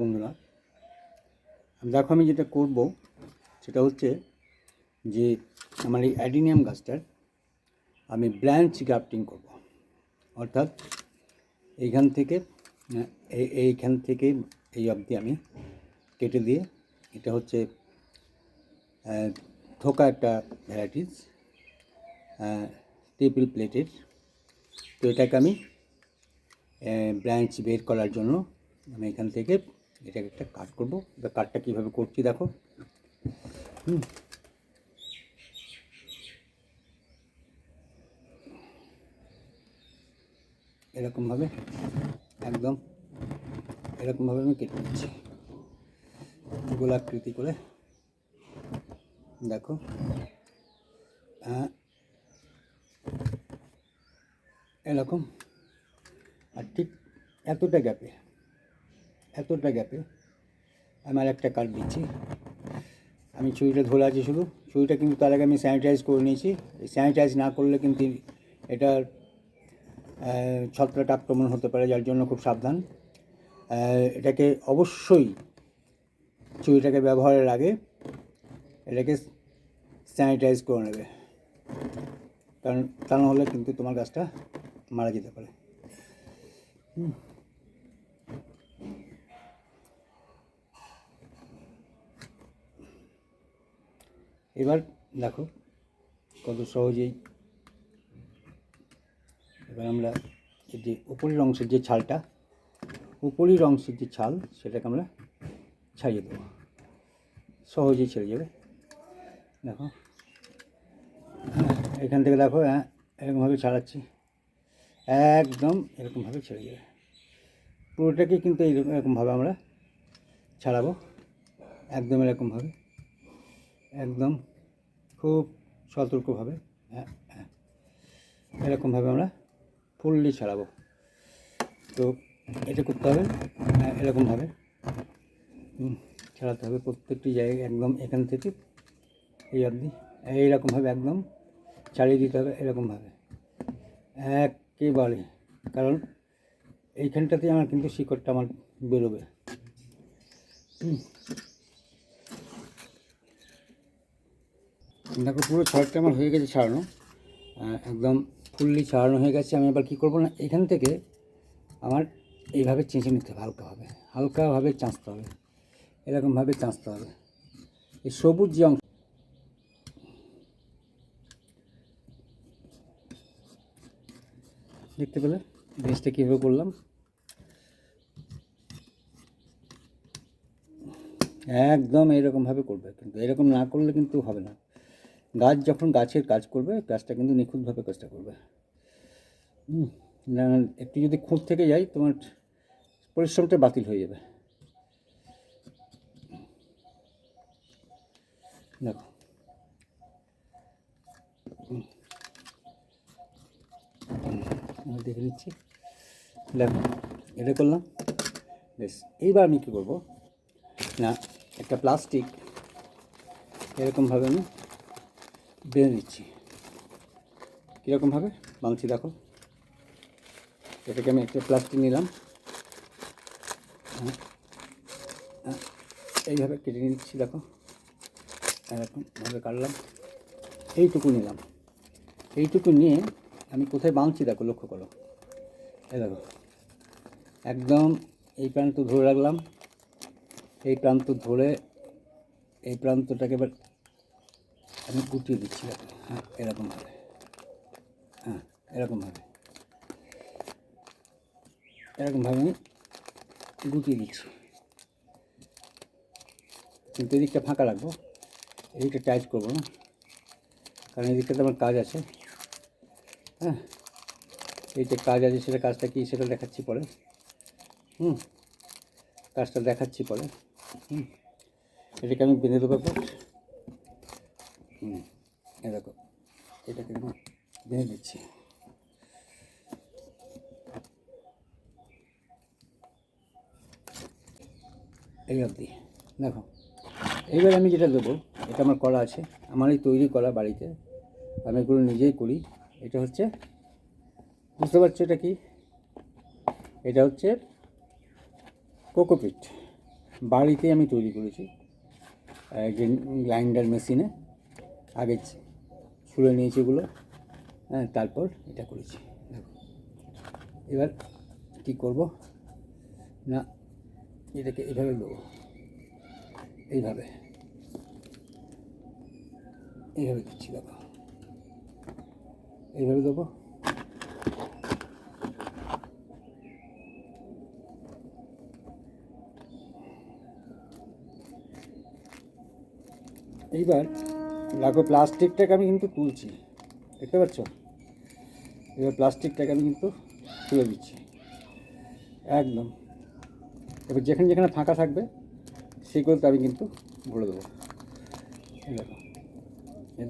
বন্ধুরা, দেখো আমি যেটা করব, সেটা হচ্ছে যে আমার এই অ্যাডিনিয়াম গাছটার আমি ব্রাঞ্চ গ্রাফটিং করব। অর্থাৎ এইখান থেকে এই এইখান থেকে এই অবধি আমি কেটে দিয়ে, এটা হচ্ছে থোকা একটা ভ্যারাইটিস ট্রিপল প্লেটের তো এটাকে আমি ব্রাঞ্চ বের করার জন্য আমি এখান থেকে এটাকে একটা কাট করব। এবার কাটটা কীভাবে করছি দেখো। হুম। এরকমভাবে, একদম এরকমভাবে আমি কেটে নিচ্ছি। গোলাকৃতি করে। দেখো। হ্যাঁ। এরকম। আর ঠিক এতটা গ্যাপে এতটা গ্যাপে আমার একটা কাট দিচ্ছি। আমি ছুরিটা ধরে আছি শুধু। ছুরিটা কিন্তু তার আগে আমি স্যানিটাইজ করে নিয়েছি। স্যানিটাইজ না করলে কিন্তু আহ, ছত্রাক আক্রমণ হতে পারে যার জন্য খুব সাবধান। এটাকে অবশ্যই ছুরিটাকে ব্যবহারের আগে এটাকে স্যানিটাইজ করে নেবে। কারণ তা না হলে কিন্তু তোমার গাছটা মারা যেতে পারে। হুম। এবার দেখো কত সহজেই এবার আমরা যে উপরের অংশের যে ছালটা, উপরের অংশের যে ছাল, সেটাকে আমরা ছাড়িয়ে দেবো। সহজেই ছেড়ে যাবে। দেখো, এখান থেকে দেখো হ্যাঁ এরকমভাবে ছাড়াচ্ছি। একদম এরকমভাবে ছেড়ে যাবে। পুরোটাকে কিন্তু এরকমভাবে আমরা ছাড়াবো। একদম এরকমভাবে। একদম খুব সতর্কভাবে হ্যাঁ হ্যাঁ। এরকমভাবে আমরা ফুললি ছাড়াবো। তো এটা করতে হবে হ্যাঁ, এরকমভাবে। ছাড়াতে হবে প্রত্যেকটি জায়গায় একদম এখান থেকে এই অবধি। এইরকমভাবে একদম ছাড়িয়ে দিতে হবে এরকমভাবে। একেবারে কারণ এইখানটাতে আমার কিন্তু শিকড়টা আমার বেরোবে। দেখো, পুরো ছড়টা আমার হয়ে গেছে ছাড়ানো। একদম ফুললি ছাড়ানো হয়ে গেছে। আমি এবার কী করব না, এখান থেকে আমার এইভাবে চেঁচে নিতে হবে হালকাভাবে হালকাভাবে চাঁচতে হবে। এরকমভাবে চাঁচতে হবে। এই সবুজ যে অংশ দেখতে পেলে? বেসটা কীভাবে করলাম? একদম এরকমভাবে করবে। কিন্তু এরকম না করলে কিন্তু হবে না। গাছ যখন গাছের কাজ করবে, গাছটা কিন্তু নিখুঁতভাবে কাজটা করবে। একটু যদি খুঁত থেকে যায়, তোমার পরিশ্রমটা বাতিল হয়ে যাবে। দেখো। দেখে নিচ্ছি। দেখো, এটা করলাম। বেশ, এইবার আমি কী করব? না, একটা প্লাস্টিক, এরকমভাবে আমি বেঁধে দিচ্ছি। কীরকমভাবে বাঁধছি দেখো। এটাকে আমি একটা প্লাস্টিক নিলাম। হ্যাঁ, হ্যাঁ, এইভাবে কেটে নিচ্ছি দেখো। এরকমভাবে কাটলাম। এইটুকু নিলাম। এইটুকু নিয়ে আমি কোথায় বাঁধছি দেখো লক্ষ্য করো। এই দেখো। একদম এই প্রান্ত ধরে রাখলাম। এই প্রান্ত ধরে এই প্রান্তটাকে এবার আমি গুটিয়ে দিচ্ছি হ্যাঁ এরকমভাবে হ্যাঁ এরকমভাবে এরকমভাবে আমি গুটিয়ে দিচ্ছি। কিন্তু এদিকটা ফাঁকা রাখব। এদিকটা টাইট করব না। কারণ এদিকটাতে আমার কাজ আছে। হ্যাঁ এই যে কাজ আছে, সেটা কাজটা কি সেটা দেখাচ্ছি পরে। হুম, কাজটা দেখাচ্ছি পরে। হুম, এটাকে আমি বেঁধে দেবো। হুম দেখো, এটাকে আমি বেঁধে দিচ্ছি। এই অবধি, দেখো, এইবার আমি যেটা দেবো, এটা আমার করা আছে আমারই তৈরি করা বাড়িতে, আমি এগুলো নিজেই করি। এটা হচ্ছে, বুঝতে পারছ এটা কি? এটা হচ্ছে কোকোপিট। বাড়িতে আমি তৈরি করেছি গ্রাইন্ডার মেশিনে। আগে ছুলে নিয়েছি এগুলো হ্যাঁ তারপর এটা করেছি। দেখো, এবার কী করব? না, এটাকে এভাবে দেবো এইভাবে। এইভাবে দিচ্ছি, দেখো। এইভাবে দেবো। এইবার দেখো প্লাস্টিকটাকে আমি কিন্তু তুলছি। দেখতে পাচ্ছ? এবার প্লাস্টিকটাকে আমি কিন্তু তুলে দিচ্ছি। একদম। এবার যেখানে যেখানে ফাঁকা থাকবে সেগুলোতে আমি কিন্তু ভরে দেবো। দেখো।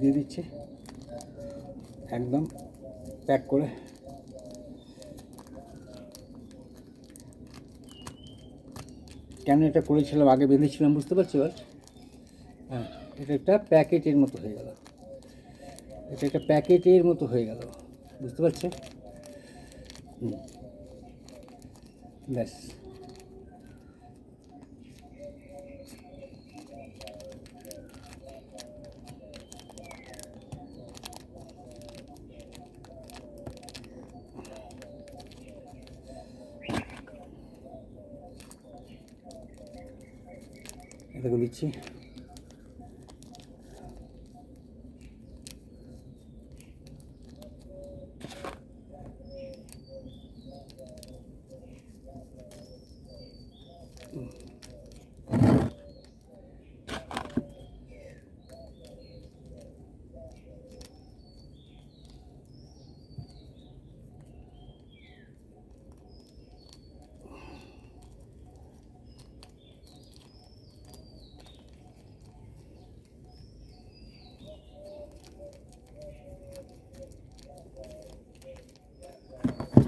দিয়ে দিচ্ছি। একদম প্যাক করে। কেন এটা করেছিলাম, আগে বেঁধেছিলাম, বুঝতে পারছ এবার? হ্যাঁ। এটা একটা প্যাকেটের মতো হয়ে গেল। এটা একটা প্যাকেটের মতো হয়ে গেল। বুঝতে পারছ। ব্যাস। এটাকে দিচ্ছি।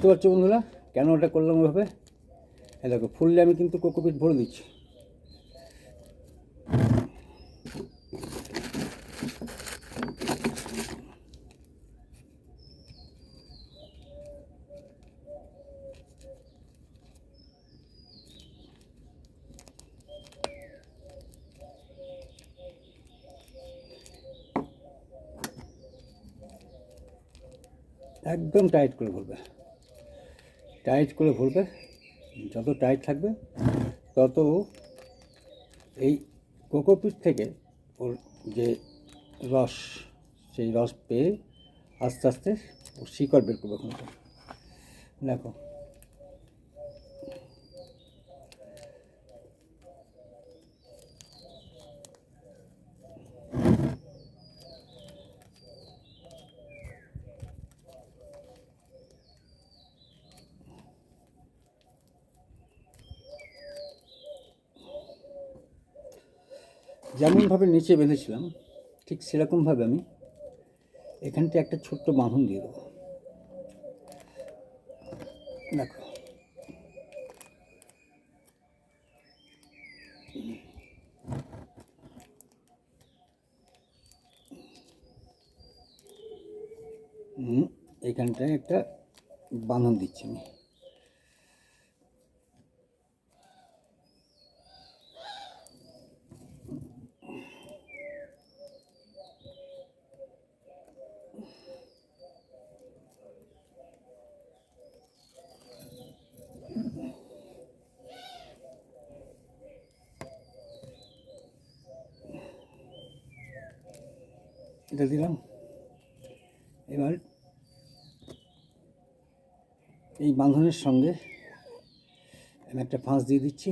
পারছ বন্ধুরা, কেন ওটা করলাম ওইভাবে দেখো, ফুললে আমি কিন্তু কোকোপিট ভরে দিচ্ছি। একদম টাইট করে ভরবে। টাইট করে ভরবে। যত টাইট থাকবে, তত এই কোকোপিট থেকে ওর যে রস, সেই রস পেয়ে আস্তে আস্তে ও শিকড় বের করবে দেখো। যেমনভাবে নিচে বেঁধেছিলাম, ঠিক সেরকমভাবে আমি এখানটা একটা ছোট্ট বাঁধন দিয়ে দেবো। দেখো। এখানটায় একটা বাঁধন দিচ্ছি আমি। এটা দিলাম। এবার এই বাঁধনের সঙ্গে আমি একটা ফাঁস দিয়ে দিচ্ছি।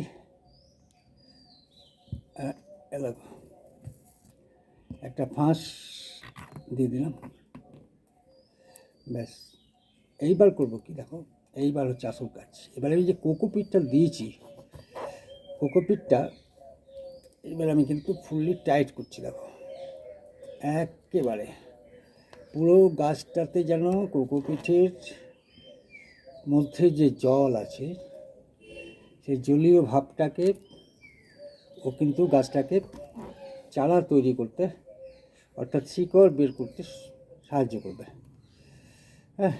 একটা ফাঁস দিয়ে দিলাম। ব্যাস, এইবার করব কি দেখো, এইবার হচ্ছে আসল কাজ। এবার আমি যে কোকোপিটটা দিয়েছি কোকোপিটটা এবার আমি কিন্তু ফুললি টাইট করছি, দেখো। একেবারে। পুরো গাছটাতে যেন কোকোপিঠের মধ্যে যে জল আছে সেই জলীয় ভাবটাকে, ও কিন্তু গাছটাকে চারা তৈরি করতে, অর্থাৎ শিকড় বের করতে সাহায্য করবে। হ্যাঁ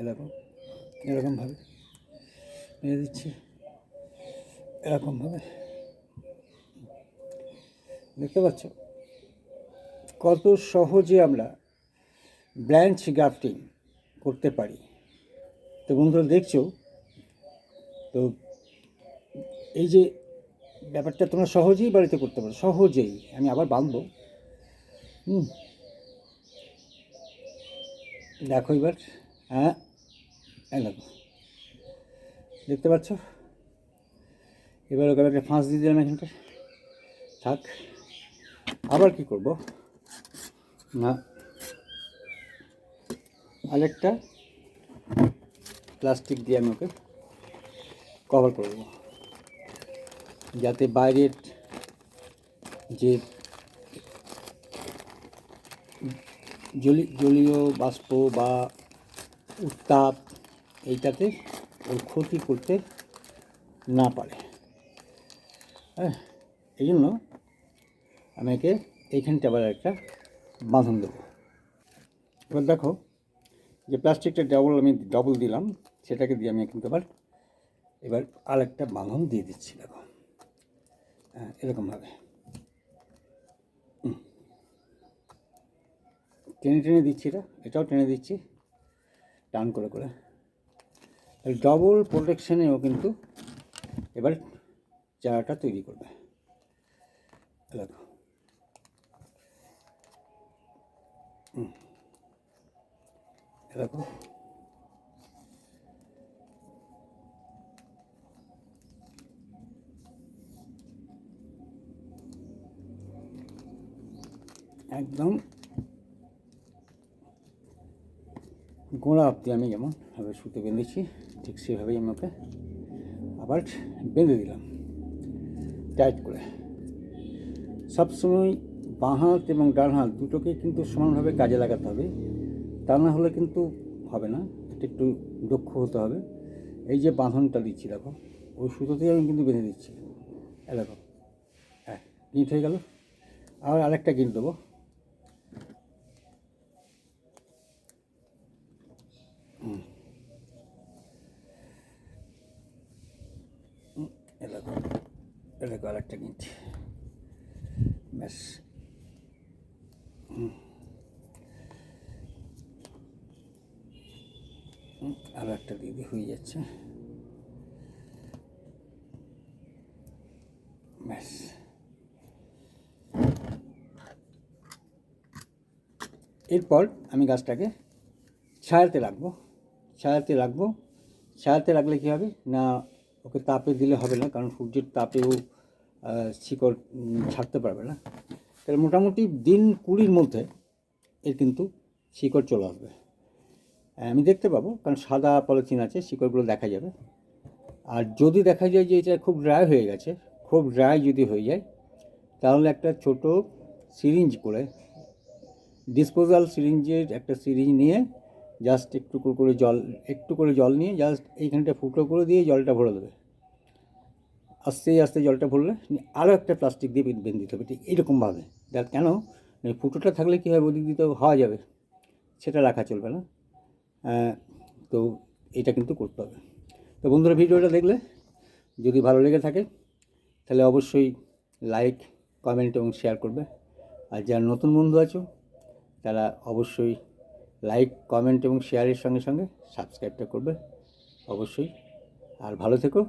এরকম, এরকমভাবে, মেরে দিচ্ছি। এরকমভাবে। দেখতে পাচ্ছ? কত সহজে আমরা ব্রাঞ্চ গ্রাফটিং করতে পারি। তো বন্ধুরা দেখছ, তো এই যে ব্যাপারটা তোমরা সহজেই বাড়িতে করতে পারো, সহজেই। আমি আবার বাঁধবো হুম। দেখো এবার। হ্যাঁ দেখো। দেখতে পাচ্ছ? এবার ওকে একটা ফাঁস দিয়ে দিলাম এখানটা থাক, আবার কি করব? না। আরেকটা প্লাস্টিক দিয়ে আমি ওকে কভার করে যাতে বাইরের যে জলি, জলীয় বাষ্প বা উত্তাপ এইটাতে ওর ক্ষতি করতে না পারে। হ্যাঁ এই জন্য আমাকে এইখানটা আবার একটা বাঁধন দেবো। এবার দেখো, যে প্লাস্টিকটা ডবল আমি ডবল দিলাম, সেটাকে দিয়ে আমি কিন্তু আবার, এবার আরেকটা বাঁধন দিয়ে দিচ্ছি, দেখো। হ্যাঁ এরকমভাবে। টেনে টেনে দিচ্ছি এটা, এটাও টেনে দিচ্ছি, টান করে করে। ডবল প্রোটেকশানেও কিন্তু এবার চারাটা তৈরি করবে। দেখো। দেখো। একদম গোড়া অব্দি আমি যেমন ভাবে সুতো বেঁধেছি, ঠিক সেভাবেই আমি ওকে আবার বেঁধে দিলাম টাইট করে। সবসময় বাঁ হাত এবং ডান হাত দুটোকে কিন্তু সমানভাবে কাজে লাগাতে হবে। তা না হলে কিন্তু হবে না এটা একটু দক্ষ হতে হবে। এই যে বাঁধনটা দিচ্ছি দেখো ওই সুতোতেই আমি কিন্তু বেঁধে দিচ্ছি। দেখো হ্যাঁ গিঁট হয়ে গেল। আর আরেকটা গিঁট দেবো। হুম। হুম, এ দেখো এ দেখো আরেকটা গিঁট। ব্যাস। আরও একটা দিদি হয়ে যাচ্ছে। ব্যাস। এরপর আমি গাছটাকে ছায়াতে রাখব। ছায়াতে রাখব। ছায়াতে রাখলে কী হবে? না, ওকে তাপে দিলে হবে না, কারণ সূর্যের তাপেও শিকড় ছাড়তে পারবে না। তাহলে মোটামুটি দিন কুড়ির মধ্যে এর কিন্তু শিকড় চলে আসবে। আমি দেখতে পাবো, কারণ সাদা পলিথিন আছে, শিকড়গুলো দেখা যাবে। আর যদি দেখা যায় যে এটা খুব ড্রাই হয়ে গেছে, খুব ড্রাই যদি হয়ে যায়, তাহলে একটা ছোট সিরিঞ্জ করে ডিসপোজাল সিরিঞ্জের একটা সিরিঞ্জ নিয়ে জাস্ট একটু করে জল, একটু করে জল নিয়ে জাস্ট এইখানটা ফুটো করে দিয়ে জলটা ভরে দেবে। আস্তে আস্তে জলটা ভরলে আরও একটা প্লাস্টিক দিয়ে বেঁধে দিতে হবে, ঠিক এইরকমভাবে যার কেন? ফুটোটা থাকলে কী হবে ওদিক দিতে হওয়া যাবে। সেটা রাখা চলবে না। তো এটা কিন্তু করতে হবে। তো বন্ধুরা, ভিডিওটা দেখলে যদি ভালো লেগে থাকে, তাহলে অবশ্যই লাইক কমেন্ট এবং শেয়ার করবে। আর যারা নতুন বন্ধু আছো, তারা অবশ্যই লাইক কমেন্ট এবং শেয়ারের সঙ্গে সঙ্গে সাবস্ক্রাইবটা করবে। অবশ্যই। আর ভালো থেকো।